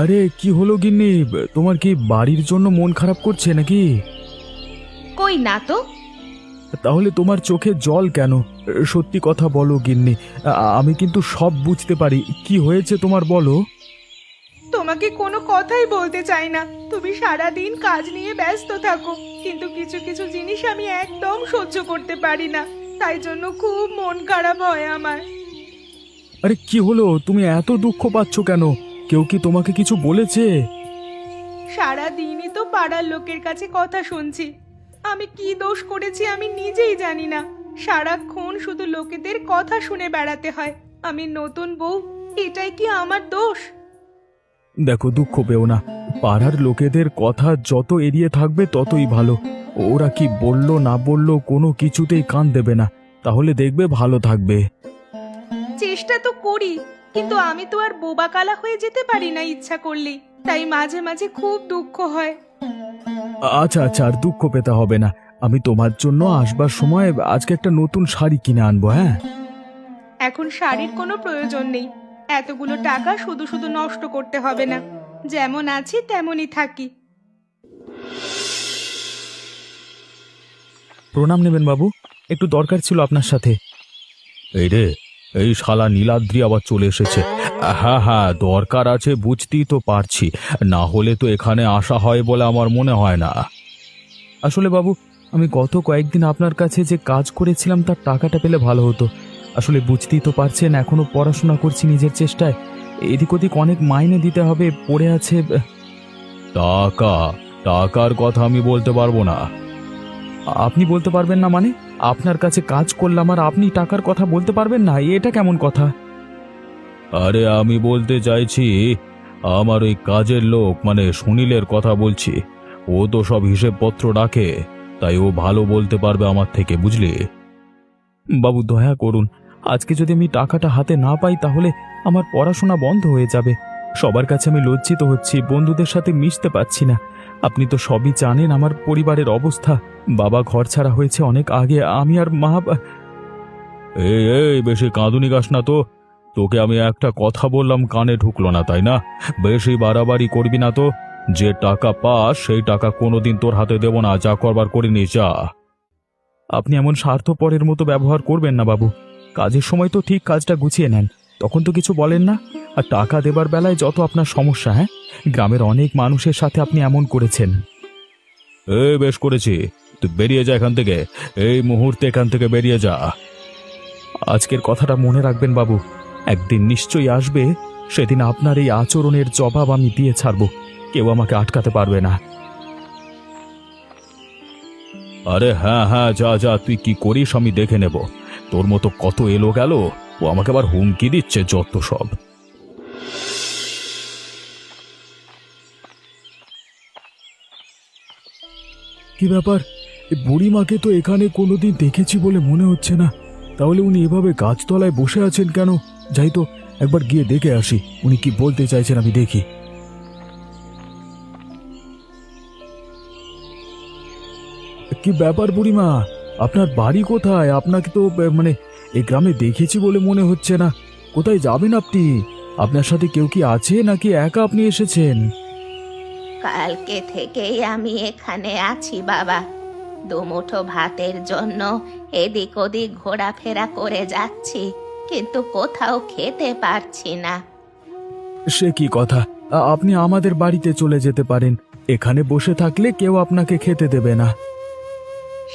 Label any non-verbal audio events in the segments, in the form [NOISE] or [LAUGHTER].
আরে কি হলো গিন্নি? তোমার কি বাড়ির জন্য মন খারাপ করছে নাকি? কই না তো। তাহলে তোমার চোখে জল কেন? সত্যি কথা বলো গিন্নি আমি কিন্তু সব বুঝতে পারি। কি হয়েছে তোমার বলো? তোমাকে কোনো কথাই বলতে চাই না। তুমি সারা দিন কাজ নিয়ে ব্যস্ত থাকো কিন্তু কিছু কিছু জিনিস আমি একদম সহ্য করতে পারি না। তাই জন্য খুব মন খারাপ হয় আমার। আরে কি হলো? তুমি এত দুঃখ পাচ্ছ কেন? কেউ কি তোমাকে কিছু বলেছে? সারা দিনই তো পাড়ার লোকের কাছে কথা শুনছি। আমি কি দোষ করেছি আমি নিজেই জানি না। সারাক্ষণ শুধু লোকেদের কথা শুনে বেড়াতে হয়। আমি নতুন বউ এটাই কি আমার দোষ? দেখো দুঃখ পেও না। পাড়ার লোকেদের কথা যত এড়িয়ে থাকবে ততই ভালো। ওরা কি বলল না বলল কোনো কিছুতেই কান দেবে না। তাহলে দেখবে ভালো থাকবে। চেষ্টা তো করি। কিন্তু আমি তো আর বোবা কালা হয়ে যেতে পারি না ইচ্ছা করলেই তাই মাঝে মাঝে খুব দুঃখ হয়। আচ্ছা আচ্ছা আর দুঃখ পেতে হবে না। আমি তোমার জন্য আসবার সময় আজকে একটা নতুন শাড়ি কিনে আনব হ্যাঁ? এখন শাড়ির কোনো প্রয়োজন নেই। এতগুলো টাকা শুধু শুধু নষ্ট করতে হবে না। যেমন আছি তেমনই থাকি। প্রণাম নেবেন বাবু। একটু দরকার ছিল আপনার সাথে। এই রে এই শালা নীলাদ্রি আবার চলে এসেছে। হ্যাঁ হ্যাঁ দরকার আছে বুঝতেই তো পারছি। না হলে তো এখানে আসা হয় বলে আমার মনে হয় না। আসলে বাবু, আমি গত কয়েকদিন আপনার কাছে যে কাজ করেছিলাম তার টাকাটা পেলে ভালো হতো। আসলে বুঝতেই তো পারছেন, এখনও পড়াশোনা করছি নিজের চেষ্টায়। এদিক ওদিক অনেক মাইনে দিতে হবে, পড়ে আছে টাকা, টাকার কথা আমি বলতে পারব না। আপনি বলতে পারবেন না মানে? আপনার কাছে কাজ করলাম আর আপনি টাকার কথা বলতে পারবেন না এটা কেমন কথা? আরে আমি বলতে চাইছি আমার ওই কাজের লোক মানে সুনীলের কথা বলছি ও তো সব হিসেবপত্র রাখে তাই ও ভালো বলতে পারবে আমার থেকে বুঝলি? বাবু দয়া করুন আজকে যদি আমি টাকাটা হাতে না পাই তাহলে আমার পড়াশোনা বন্ধ হয়ে যাবে। সবার কাছে আমি লজ্জিত হচ্ছি বন্ধুদের সাথে মিশতে পারছি না। আপনি তো সবই জানেন আমার পরিবারের অবস্থা। বাবা ঘর ছাড়া হয়েছে অনেক আগে। আমি আর মা এই এই বেশি কাঁদুনি গাস না তো। তোকে আমি একটা কথা বললাম কানে ঢুকলো না তাই না? বেশি বাড়াবাড়ি করবি না তো। যে টাকা পাস সেই টাকা কোনোদিন তোর হাতে দেব না। যা করবার করে নিস যা। আপনি এমন স্বার্থপরের মতো ব্যবহার করবেন না বাবু। কাজের সময় তো ঠিক কাজটা গুছিয়ে নেন। তখন তো কিছু বলেন না। আর টাকা দেবার বেলায় যত আপনার সমস্যা হ্যাঁ? গ্রামের অনেক মানুষের সাথে আপনি এমন করেছেন। এই বেশ করেছি। তুই বেরিয়ে যা এখান থেকে। এই মুহূর্তে এখান থেকে বেরিয়ে যা। আজকের কথাটা মনে রাখবেন বাবু। একদিন নিশ্চয়ই আসবে সেদিন আপনার এই আচরণের জবাব আমি দিয়ে ছাড়ব। কেউ আমাকে আটকাতে পারবে না। আরে হ্যাঁ হ্যাঁ যা যা তুই কি করিস আমি দেখে নেব। তোর মতো কত এলো গেল ও আমাকে আবার হুমকি দিচ্ছে যত সব। কি ব্যাপার? বুড়িমাকে তো এখানে কোনোদিন দেখেছি বলে মনে হচ্ছে না। তাহলে উনি এভাবে গাছতলায় বসে আছেন কেন? যাই তো, একবার গিয়ে দেখে আসি, উনি কি বলতে চাইছেন আমি দেখি। কি ব্যাপার বুড়িমা? আপনার বাড়ি কোথায়? আপনাকে তো মানে এই গ্রামে দেখেছি বলে মনে হচ্ছে না। কোথায় যাবেন আপনি? আপনার সাথে কেউ কি আছে নাকি একা আপনি এসেছেন? কালকে থেকেই আমি এখানে আছি বাবা। দুমুঠো ভাতের জন্য এদিক ওদিক ঘোরাফেরা করে যাচ্ছি কিন্তু কোথাও খেতে পারছি না। সে কি কথা? আ- আপনি আমাদের বাড়িতে চলে যেতে পারেন। এখানে বসে থাকলে কেউ আপনাকে খেতে দেবে না।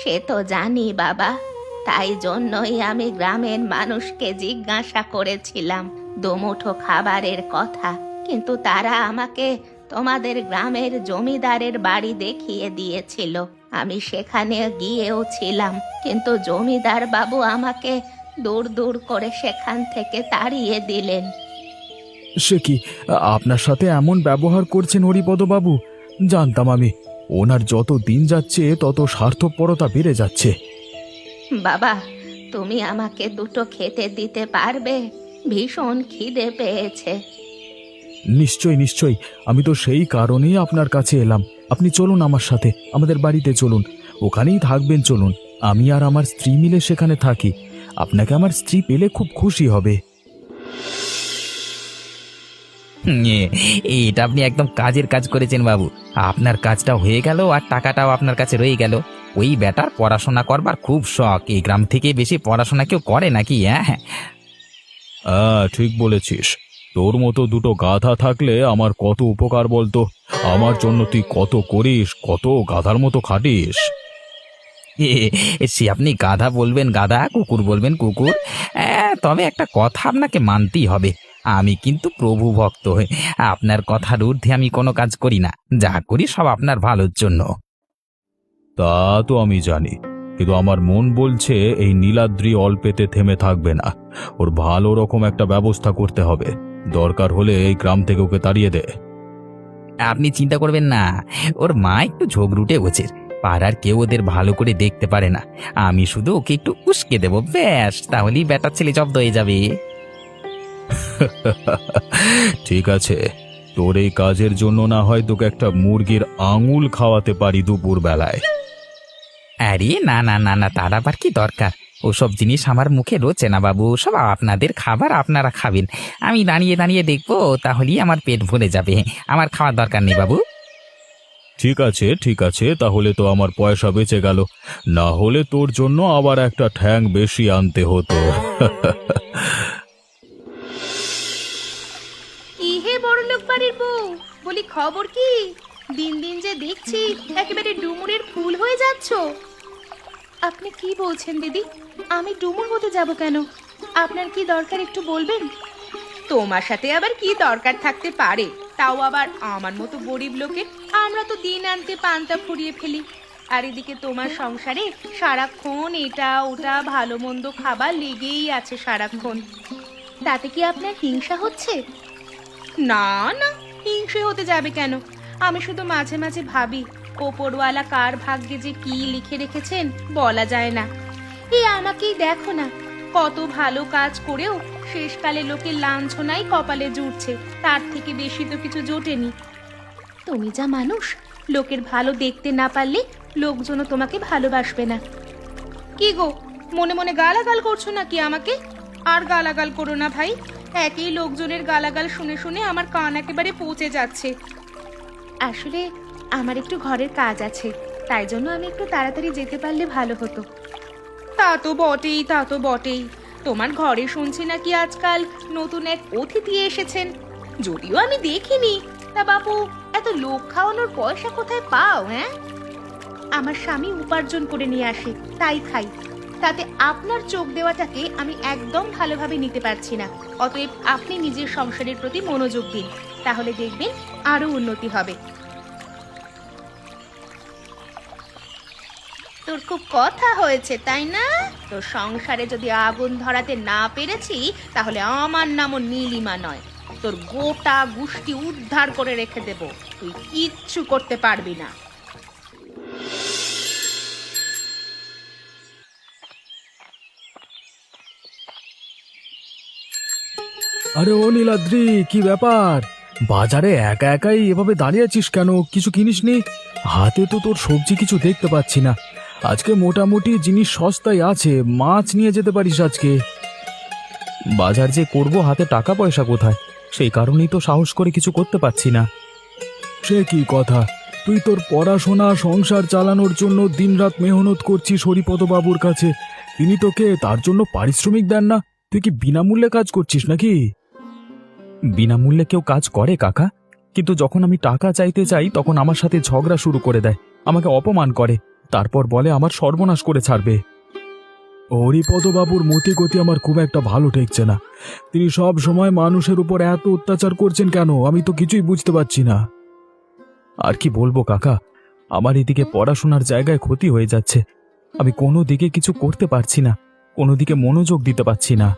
সে তো জানি বাবা। তাই জন্যই আমি গ্রামের মানুষকে জিজ্ঞাসা করেছিলাম দুমুঠো খাবারের কথা কিন্তু তারা আমাকে তোমাদের গ্রামের জমিদারের বাড়ি দেখিয়ে দিয়েছিল। আমি সেখানে গিয়েও ছিলাম কিন্তু জমিদার বাবু আমাকে দূর দূর করে সেখান থেকে তাড়িয়ে দিলেন। সে কি আপনার সাথে এমন ব্যবহার করছেন হরিপদ বাবু জানতাম আমি ওনার যত দিন যাচ্ছে তত স্বার্থপরতা বেড়ে যাচ্ছে। বাবা তুমি আমাকে দুটো খেতে দিতে পারবে? ভীষণ খিদে পেয়েছে। নিশ্চয় নিশ্চয়ই আমি তো সেই কারণেই আপনার কাছে এলাম। আপনি চলুন আমার সাথে আমাদের বাড়িতে চলুন। ওখানেই থাকবেন চলুন। আমি আর আমার স্ত্রী মিলে সেখানে থাকি। আপনাকে আমার স্ত্রী পেলে খুব খুশি হবে। এটা আপনি একদম কাজের কাজ করেছেন বাবু। আপনার কাজটা হয়ে গেল আর টাকাটাও আপনার কাছে রয়ে গেল। ওই বেটার পড়াশোনা করবার খুব শখ। এই গ্রাম থেকে বেশি পড়াশোনা কেউ করে নাকি হ্যাঁ হ্যাঁ ঠিক বলেছিস। তোর মতো দুটো গাধা থাকলে আমার কত উপকার বলতো? আমার জন্য তুই কত করিস কত গাধার মতো খাটিস? সে আপনি গাধা বলবেন গাধা কুকুর বলবেন কুকুর। তবে একটা কথা আপনাকে মানতেই হবে। আমি কিন্তু প্রভু ভক্ত হয়ে আপনার কথার ঊর্ধ্বে আমি কোনো কাজ করি না। যা করি সব আপনার ভালোর জন্য। তা তো আমি জানি কিন্তু আমার মন বলছে এই নীলাদ্রি অল্পেতে থেমে থাকবে না। ওর ভালো রকম একটা ব্যবস্থা করতে হবে। দরকার হলে এই গ্রাম থেকে ওকে তাড়িয়ে দে। আপনি চিন্তা করবেন না ওর মা একটু ঝোগরুটে গোছের পাড়ার কেউ ওদের ভালো করে দেখতে পারে না। আমি শুধু ওকে একটু উস্কে দেবো ব্যাস তাহলেই বেটার ছেলে জব্দ হয়ে যাবে। [LAUGHS] ঠিক আছে তোর এই কাজের জন্য না হয় তোকে একটা মুরগির আঙুল খাওয়াতে পারি দুপুর বেলায় আরে না না না না তার আবার কি দরকার? ওসব জিনিস আমার মুখে রোচে না বাবু সব আপনাদের খাবার আপনারা খাবেন। আমি দাঁড়িয়ে দাঁড়িয়ে দেখব তাহলেই আমার পেট ভরে যাবে। আমার খাওয়ার দরকার নেই বাবু। ঠিক আছে ঠিক আছে তাহলে তো আমার পয়সা বেঁচে গেল। না হলে তোর জন্য আবার একটা ঠ্যাং বেশি আনতে হতো। কি হে বড়লোক বাড়ির বউ? বলি খবর কি? দিন দিন যে দেখছি একেবারে ডুমুরের ফুল হয়ে যাচ্ছ। আপনি কি বলছেন দিদি? আমি ডুমুর হতে যাব কেন? আপনার কি দরকার একটু বলবেন? তোমার সাথে আবার কি দরকার থাকতে পারে? তাও আবার আমার মতো গরিব লোকের আমরা তো দিন আনতে পান্তা ফুরিয়ে ফেলি। আর এদিকে তোমার সংসারে সারাক্ষণ এটা ওটা ভালো মন্দ খাবার লেগেই আছে সারাক্ষণ। তাতে কি আপনার হিংসা হচ্ছে? না না হিংসে হতে যাবে কেন? আমি শুধু মাঝে মাঝে ভাবি ওপরওয়ালা কার ভাগ্যে যে কি লিখে রেখেছেন বলা যায় না। এই আমাকেই দেখো না, কত ভালো কাজ করেও শেষকালে লোকের লাঞ্ছনাই কপালে জুটছে, তার থেকে বেশি তো কিছু জোটেনি। তুমি যা মানুষ, লোকের ভালো দেখতে না পারলে লোকজনও তোমাকে ভালোবাসবে না। কি গো, মনে মনে গালাগাল করছ নাকি আমাকে? আর গালাগাল করো না ভাই, একই লোকজনের গালাগাল শুনে শুনে আমার কান একেবারে পৌঁছে যাচ্ছে। আসলে আমার একটু ঘরের কাজ আছে তাই জন্য আমি একটু তাড়াতাড়ি যেতে পারলে ভালো হতো। তা তো বটেই তা তো বটেই। তোমার ঘরে শুনছি নাকি আজকাল নতুন এক অতিথি এসেছেন? যদিও আমি দেখিনি। তা বাপু এত লোক খাওয়ানোর পয়সা কোথায় পাও হ্যাঁ? আমার স্বামী উপার্জন করে নিয়ে আসে তাই খাই। তাতে আপনার চোখ দেওয়াটাকে আমি একদম ভালোভাবে নিতে পারছি না। অতএব আপনি নিজের সংসারের প্রতি মনোযোগ দিন তাহলে দেখবেন আরও উন্নতি হবে। তোর খুব কথা হয়েছে, তাই না? তোর সংসারে যদি আগুন ধরাতে না পেরেছি, তাহলে আমার নামও নীলিমা নয়। তোর গোটা গুষ্টি উদ্ধার করে রেখে দেব। তুই কিচ্ছু করতে পারবি না। আরে ও নীলাদ্রি, কি ব্যাপার? বাজারে একা একাই এভাবে দাঁড়িয়ে আছিস কেন? কিছু কিনিসনি? হাতে তো তোর সবজি কিছু দেখতে পাচ্ছি না। আজকে মোটামুটি জিনিস সস্তায় আছে, মাছ নিয়ে যেতে পারিস আজকে। বাজার যে করব হাতে টাকা পয়সা কোথায়? সেই কারণেই তো সাহস করে কিছু করতে পারছি না। সে কি কথা? তুই তোর পড়াশোনা, সংসার চালানোর জন্য দিনরাত মেহনত করছিস বাবুর কাছে। তিনি তোকে তার জন্য পারিশ্রমিক দেন না। তুই কি বিনামূল্যে কাজ করছিস নাকি? বিনামূল্যে কেউ কাজ করে, কাকা? কিন্তু যখন আমি টাকা চাইতে চাই, তখন আমার সাথে ঝগড়া শুরু করে দেয়। আমাকে অপমান করে। তারপর বলে, আমার সর্বনাশ করে ছাড়বে। হরিপদবাবুর মতি গতি আমার খুব একটা ভালো ঠেকছে না। তিনি সব সময় মানুষের উপর এত অত্যাচার করছেন কেন? আমি তো কিছুই বুঝতে পারছি না। আর কি বলব কাকা? আমার এদিকে পড়াশোনার জায়গায় ক্ষতি হয়ে যাচ্ছে। আমি কোনো দিকে কিছু করতে পারছি না। কোনো দিকে মনোযোগ দিতে পারছি না।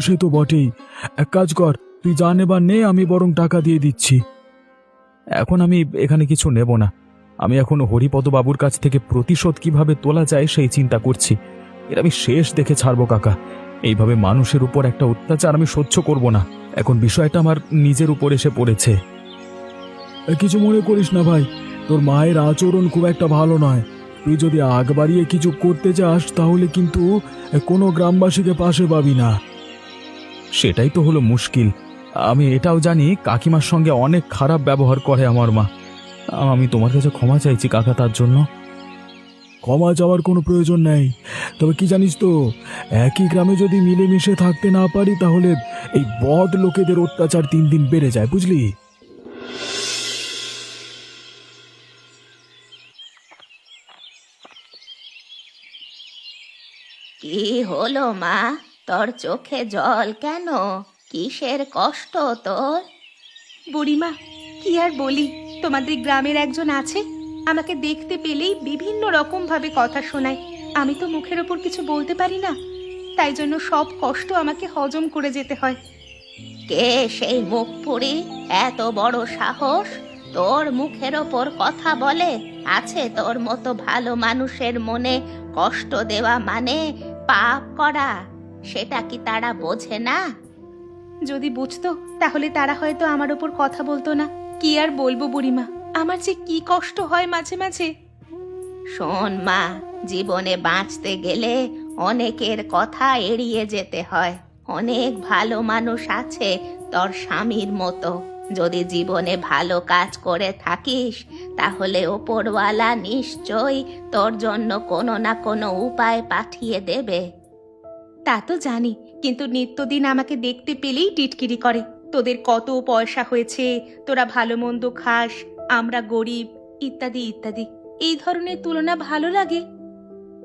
সে তো বটেই। এক কাজ কর, তুই যা নেবার নে, আমি বরং টাকা দিয়ে দিচ্ছি। এখন আমি এখানে কিছু নেব না। আমি এখন হরিপদবাবুর কাছ থেকে প্রতিশোধ কীভাবে তোলা যায় সেই চিন্তা করছি। এর আমি শেষ দেখে ছাড়বো, কাকা। এইভাবে মানুষের উপর একটা অত্যাচার আমি সহ্য করব না। এখন বিষয়টা আমার নিজের উপর এসে পড়েছে। কিছু মনে করিস না ভাই। তোর মায়ের আচরণ খুব একটা ভালো নয়। তুই যদি আগ বাড়িয়ে কিছু করতে চাস তাহলে কিন্তু কোনো গ্রামবাসীকে পাশে পাবি না। সেটাই তো হলো মুশকিল। আমি এটাও জানি কাকিমার সঙ্গে অনেক খারাপ ব্যবহার করে আমার মা। আমি তোমার কাছে ক্ষমা চাইছি কাকা তার জন্য। ক্ষমা চাওয়ার কোনো প্রয়োজন নেই। তবে কি জানিস তো একই গ্রামে যদি মিলেমিশে থাকতে না পারি তাহলে এই বদ লোকেদের অত্যাচার দিন দিন বেড়ে যায় বুঝলি? কি হলো মা? তোর চোখে জল কেন? কিসের কষ্ট তোর? বুড়িমা কি আর বলি? তোমাদের গ্রামের একজন আছে আমাকে দেখতে পেলেই বিভিন্ন রকম ভাবে কথা শোনায়। আমি তো মুখের ওপর কিছু বলতে পারি না তাই জন্য সব কষ্ট আমাকে হজম করে যেতে হয়। কে সেই মুখ পুরি এত বড় সাহস? তোর মুখের ওপর কথা বলে আছে তোর মতো ভালো মানুষের মনে কষ্ট দেওয়া মানে পাপ করা। সেটা কি তারা বোঝে না? যদি বুঝতো তাহলে তারা হয়তো আমার ওপর কথা বলতো না। কি আর বলব বুড়িমা? আমার যে কি কষ্ট হয় মাঝে মাঝে। শোন মা জীবনে বাঁচতে গেলে অনেকের কথা এড়িয়ে যেতে হয়। অনেক ভালো মানুষ আছে তোর স্বামীর মতো। যদি জীবনে ভালো কাজ করে থাকিস তাহলে ওপরওয়ালা নিশ্চয়ই তোর জন্য কোনো না কোনো উপায় পাঠিয়ে দেবে। তা তো জানি কিন্তু নিত্যদিন আমাকে দেখতে পেলেই টিটকিরি করে। তোদের কত পয়সা হয়েছে, তোরা ভালো মন্দ খাস, আমরা গরিব, ইত্যাদি ইত্যাদি। এই ধরনের তুলনা ভালো লাগে?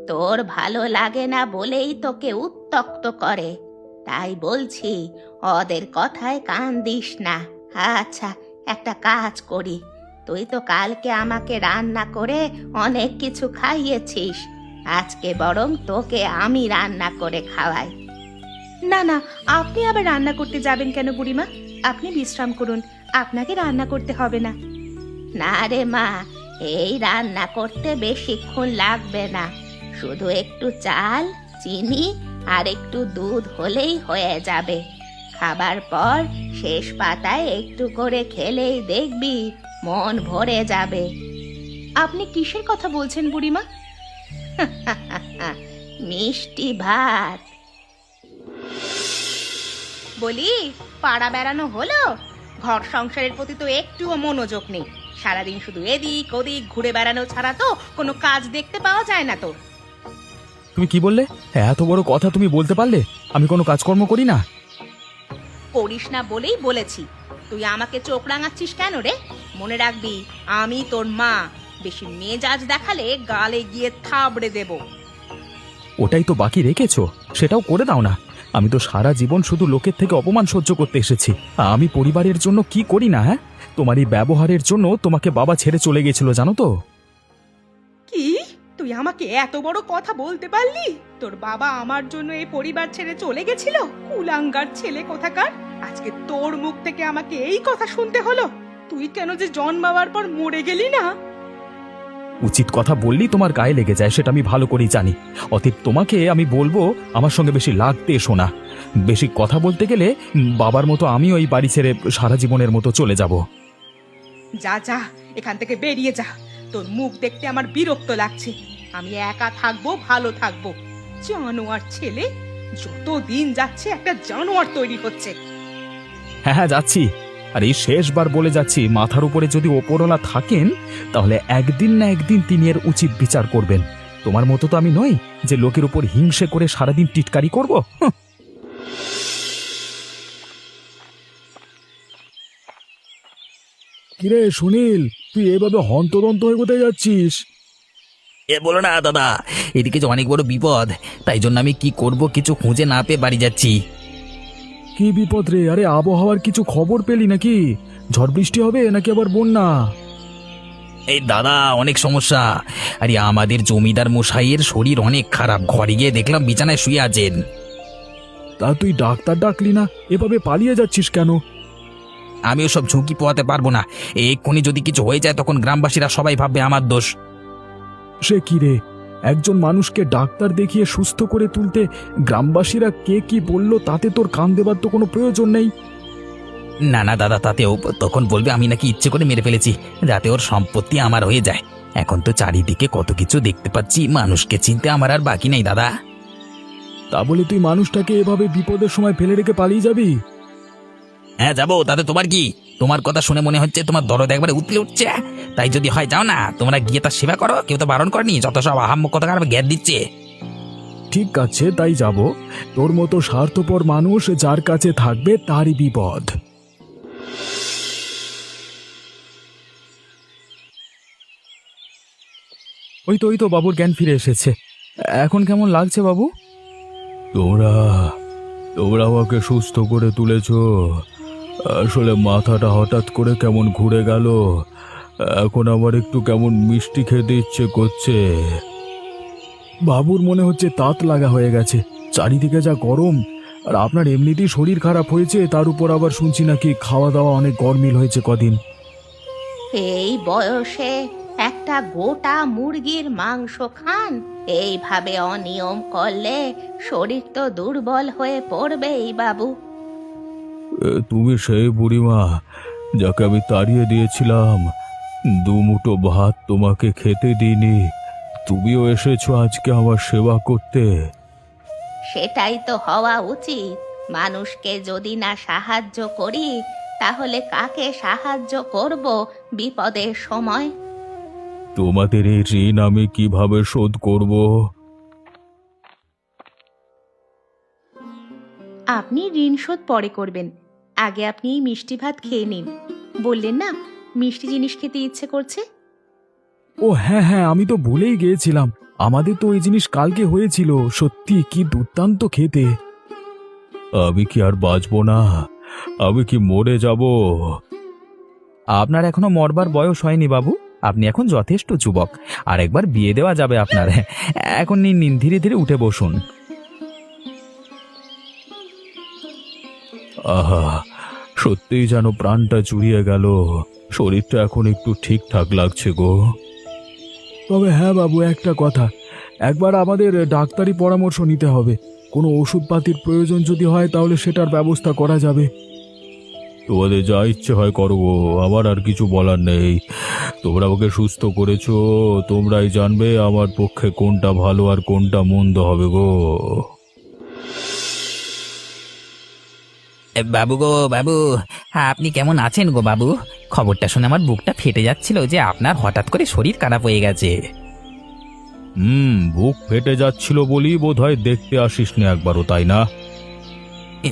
তোর ভালো লাগে না বলেই তোকে উত্তক্ত করে। তাই বলছি, ওদের কথায় কান দিস না। আচ্ছা একটা কাজ করি। তুই তো কালকে আমাকে রান্না করে অনেক কিছু খাইয়েছিস। আজকে বরং তোকে আমি রান্না করে খাওয়াই। না না আপনি আবার রান্না করতে যাবেন কেন বুড়িমা? আপনি বিশ্রাম করুন আপনাকে রান্না করতে হবে না। না রে মা এই রান্না করতে বেশিক্ষণ লাগবে না। শুধু একটু চাল চিনি আর একটু দুধ হলেই হয়ে যাবে। খাবার পর শেষ পাতায় একটু করে খেলেই দেখবি মন ভরে যাবে। আপনি কিসের কথা বলছেন বুড়িমা? [LAUGHS] মিষ্টি ভাত। বলি পাড়া বেড়ানো হলো। ঘর সংসারের প্রতি তো একটুও মনোযোগ নেই। সারাদিন শুধু এদিক ওদিক ঘুরে বেড়ানো ছাড়া তো কোনো কাজ দেখতে পাওয়া যায় না তো। তুমি কি বললে? এত বড় কথা তুমি বলতে পারলে? আমি কোনো কাজকর্ম করি না। করিস না বলেই বলেছি। তুই আমাকে চোখ রাঙাচ্ছিস কেন রে? মনে রাখবি আমি তোর মা। বেশি মেজাজ দেখালে গালে গিয়ে থাবড়ে দেব। ওটাই তো বাকি রেখেছো সেটাও করে দাও না। আমি তো সারা জীবন শুধু লোকের থেকে অপমান সহ্য করতে এসেছি। আমি পরিবারের জন্য কি করি না হ্যাঁ? তোমার এই ব্যবহারের জন্য তোমাকে বাবা ছেড়ে চলে গেছিল জানো তো? কি? তুই আমাকে এত বড় কথা বলতে পারলি? তোর বাবা আমার জন্য এই পরিবার ছেড়ে চলে গেছিল? কুলাঙ্গার ছেলে কোথাকার? আজকে তোর মুখ থেকে আমাকে এই কথা শুনতে হলো। তুই কেন যে জন্মাবার পর মরে গেলি না? উচিত কথা বললি তোমার গায়ে লেগে যায় সেটা আমি ভালো করেই জানি। অতীব তোমাকে আমি বলব আমার সঙ্গে বেশি লাগতে এসো না। বেশি কথা বলতে গেলে বাবার মতো আমি ওই বাড়ি ছেড়ে সারা জীবনের মতো চলে যাব। যা যা এখান থেকে বেরিয়ে যা। তোর মুখ দেখতে আমার বিরক্ত লাগছে। আমি একা থাকব ভালো থাকব। জানোয়ার ছেলে যত দিন যাচ্ছে একটা জানোয়ার তৈরি হচ্ছে। হ্যাঁ হ্যাঁ যাচ্ছি। আর এই শেষবার বলে যাচ্ছি মাথার উপরে যদি ওপরওয়ালা থাকেন তাহলে একদিন না একদিন তিনি এর উচিত বিচার করবেন। তোমার মতো তো আমি নই যে লোকের উপর হিংসে করে সারাদিন টিটকারি করব। কিরে সুনীল তুই এভাবে হন্তদন্ত হয়ে কোথায় যাচ্ছিস? এ বলো না দাদা এদিকে যে অনেক বড় বিপদ তাই জন্য আমি কি করব কিছু খুঁজে না পেয়ে বাড়ি যাচ্ছি। কি বিপদ রে? আরে আবহাওয়ার কিছু খবর পেলি নাকি? ঝড় বৃষ্টি হবে নাকি আবার বন্যা? এই দাদা অনেক সমস্যা। আরে আমাদের জমিদার মশাইয়ের শরীর অনেক খারাপ। ঘরে গিয়ে দেখলাম বিছানায় শুয়ে আছেন। তা তুই ডাক্তার ডাকলি না? এভাবে পালিয়ে যাচ্ছিস কেন? আমি ওসব ঝুঁকি পোয়াতে পারব না। এক্ষুনি যদি কিছু হয়ে যায় তখন গ্রামবাসীরা সবাই ভাববে আমার দোষ। সে কি রে? একজন মানুষকে ডাক্তার দেখিয়ে সুস্থ করে তুলতে গ্রামবাসীরা কে কি বলল তাতে তোর কান দেবার তো কোনো প্রয়োজন নেই? না না দাদা তাতেও তখন বলবে আমি নাকি ইচ্ছে করে মেরে ফেলেছি যাতে ওর সম্পত্তি আমার হয়ে যায়। এখন তো চারিদিকে কত কিছু দেখতে পাচ্ছি মানুষকে চিনতে আমার আর বাকি নেই দাদা। তা বলে তুই মানুষটাকে এভাবে বিপদের সময় ফেলে রেখে পালিয়ে যাবি? হ্যাঁ যাব তাতে তোমার কি? তোমার কথা শুনে মনে হচ্ছে তোমার দরদ একবারে উতলে উঠছে। তাই যদি হয় যাও না। তোমরা গিয়ে তার সেবা করো। কেউ তো বারণ করেনি। যত সব আহাম্মক কথা কারবে জ্ঞান দিচ্ছে। ঠিক আছে তাই যাব। তোর মতো স্বার্থপর মানুষ যার কাছে থাকবে তারই বিপদ। ওই তো ওই তো বাবুর জ্ঞান ফিরে এসেছে। এখন কেমন লাগছে বাবু? তোমরা তোমরা আমাকে সুস্থ করে তুলেছ। আসলে মাথাটা হঠাৎ করে কেমন ঘুরে গেল। এখন আমার একটু কেমন মিষ্টি খেতে ইচ্ছে করছে। বাবুর মনে হচ্ছে তাঁত লাগা হয়ে গেছে। চারিদিকে যা গরম। আর আপনার এমনিতেই শরীর খারাপ হয়েছে, তার উপর আবার শুনছি নাকি খাওয়া দাওয়া অনেক গরমিল হয়েছে কদিন। এই বয়সে একটা গোটা মুরগির মাংস খান। এইভাবে অনিয়ম করলে শরীর তো দুর্বল হয়ে পড়বেই বাবু। তুমি সেই বুড়িমা যাকে আমি তাড়িয়ে দিয়েছিলাম। দু মুঠো ভাত তোমাকে খেতে দিইনি। তুমিও এসেছ আজকে আমার সেবা করতে। সেটাই তো হওয়া উচিত। মানুষকে যদি না সাহায্য করি তাহলে কাকে সাহায্য করব বিপদের সময়? তোমাদের এই ঋণ আমি কীভাবে শোধ করব? আপনি ঋণ শোধ পরে করবেন। আগে আপনি এই মিষ্টি ভাত খেয়ে নিন। বললেন না মিষ্টি জিনিস খেতে ইচ্ছে করছে? ও হ্যাঁ হ্যাঁ আমি তো ভুলেই গিয়েছিলাম। আমাদের তো ওই জিনিস কালকে হয়েছিল। সত্যি কি দুর্দান্ত খেতে। আমি কি আর বাঁচবো না? আমি কি মরে যাব? আপনার এখনও মরবার বয়স হয়নি বাবু। আপনি এখন যথেষ্ট যুবক। আর একবার বিয়ে দেওয়া যাবে আপনার। এখন নিন নিন ধীরে ধীরে উঠে বসুন। আহা সত্যিই যেন প্রাণটা জুড়িয়ে গেল। শরীরটা এখন একটু ঠিকঠাক লাগছে গো। তবে হ্যাঁ বাবু একটা কথা। একবার আমাদের ডাক্তারি পরামর্শ নিতে হবে। কোনো ওষুধপাতির প্রয়োজন যদি হয় তাহলে সেটার ব্যবস্থা করা যাবে। তোমাদের যা ইচ্ছে হয় করো গো আমার আর কিছু বলার নেই। তোমরা ওকে সুস্থ করেছ তোমরাই জানবে আমার পক্ষে কোনটা ভালো আর কোনটা মন্দ হবে গো। বাবু গো বাবু। হ্যাঁ আপনি কেমন আছেন গো বাবু? খবরটা শুনে আমার বুকটা ফেটে যাচ্ছিল যে আপনার হঠাৎ করে শরীর খারাপ হয়ে গেছে। হুম বুক ফেটে যাচ্ছিল বলি বোধ হয় দেখতে আসিস না একবারও তাই না?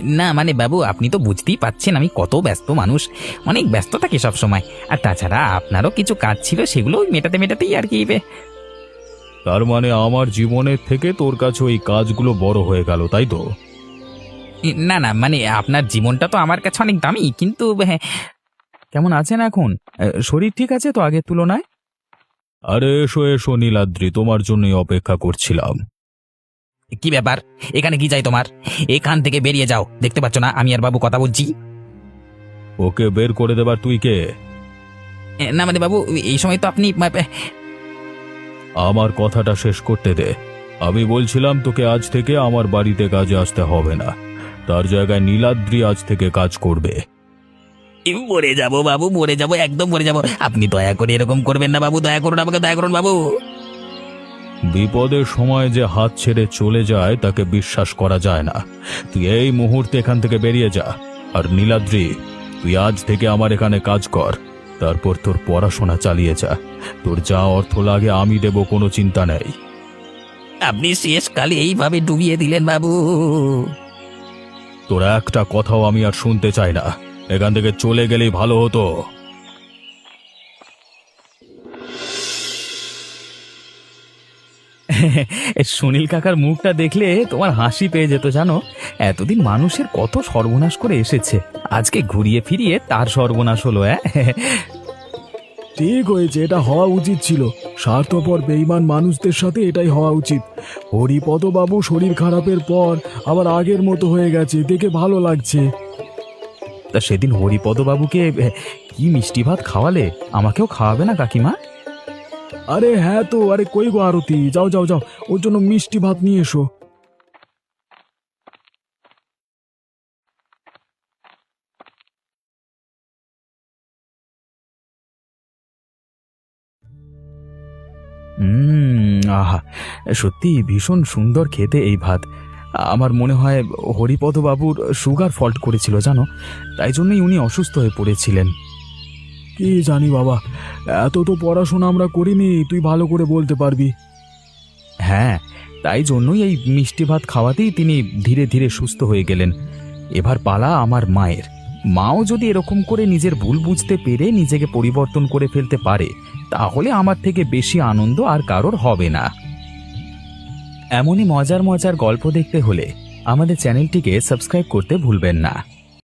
না মানে বাবু আপনি তো বুঝতেই পাচ্ছেন আমি কত ব্যস্ত মানুষ। অনেক ব্যস্ত থাকি সব সময় আর তাছাড়া আপনারও কিছু কাজ ছিল সেগুলো মেটাতে মেটাতেই আর কি তার মানে আমার জীবনের থেকে তোর কাছে ওই কাজগুলো বড় হয়ে গেল তাই তো? না না মানে আপনার জীবনটা তো আমার কাছে অনেক দামি কিন্তু হ্যাঁ, কেমন আছেন এখন? শরীর ঠিক আছে তো আগের তুলনায়? আরে এসো এসো নীলাদ্রি তোমার জন্যই অপেক্ষা করছিলাম। কি ব্যাপার? এখানে কি চাই তোমার? এখান থেকে বেরিয়ে যাও দেখতে পাচ্ছ না আমি আর বাবু কথা বলছি। ওকে বের করে দেবার তুই কে? এ, না মানে বাবু এই সময় তো আপনি আমার কথাটা শেষ করতে দে। আমি বলছিলাম তোকে আজ থেকে আমার বাড়িতে কাজে আসতে হবে না। তার জায়গায় নীলাদ্রি আজ থেকে কাজ করবে। এ, মরে যাব বাবু মরে যাব একদম মরে যাব। আপনি দয়া করে এরকম করবেন না বাবু দয়া করুন আমাকে দয়া করুন বাবু। বিপদের সময় যে হাত ছেড়ে চলে যায় তাকে বিশ্বাস করা যায় না। তুই এই মুহূর্তে এখান থেকে বেরিয়ে যা। আর নীলাদ্রি তুই আজ থেকে আমার এখানে কাজ কর। তারপর তোর পড়াশোনা চালিয়ে যা। তোর যা অর্থ লাগে আমি দেব কোনো চিন্তা নেই। আপনি শেষকালে এইভাবে ডুবিয়ে দিলেন বাবু। তোর একটা কথাও আমি আর শুনতে চাই না। এখান থেকে চলে গেলেই ভালো হতো। সুনীল কাকার মুখটা দেখলে তোমার হাসি পেয়ে যেত, জানো? এতদিন মানুষের কত সর্বনাশ করে এসেছে। আজকে ঘুরিয়ে ফিরিয়ে তার সর্বনাশ হলো হ্যাঁ ঠিক হয়েছে এটা হওয়া উচিত ছিল। স্বার্থপর বেইমান মানুষদের সাথে এটাই হওয়া উচিত। হরিপদ বাবু শরীর খারাপের পর আবার আগের মতো হয়ে গেছে দেখে ভালো লাগছে। তা সেদিন হরিপদ বাবুকে কি মিষ্টি ভাত খাওয়ালে? আমাকেও খাওয়াবে না কাকিমা? আরে হ্যাঁ তো আরে কই গো আরতি? যাও যাও যাও ওর জন্য মিষ্টি ভাত নিয়ে এসো। আহা, সত্যি ভীষণ সুন্দর খেতে এই ভাত। আমার মনে হয় হরিপদ বাবুর সুগার ফল্ট করেছিল, জানো? তাই জন্যই উনি অসুস্থ হয়ে পড়েছিলেন। কি জানি বাবা, এত তো পড়াশোনা আমরা করিনি, তুই ভালো করে বলতে পারবি। হ্যাঁ তাই জন্যই এই মিষ্টি ভাত খাওয়াতেই তিনি ধীরে ধীরে সুস্থ হয়ে গেলেন। এবার পালা আমার মায়ের। মাও যদি এরকম করে নিজের ভুল বুঝতে পেরে নিজেকে পরিবর্তন করে ফেলতে পারে তাহলে আমার থেকে বেশি আনন্দ আর কারোর হবে না। এমনই মজার মজার গল্প দেখতে হলে আমাদের চ্যানেলটিকে সাবস্ক্রাইব করতে ভুলবেন না।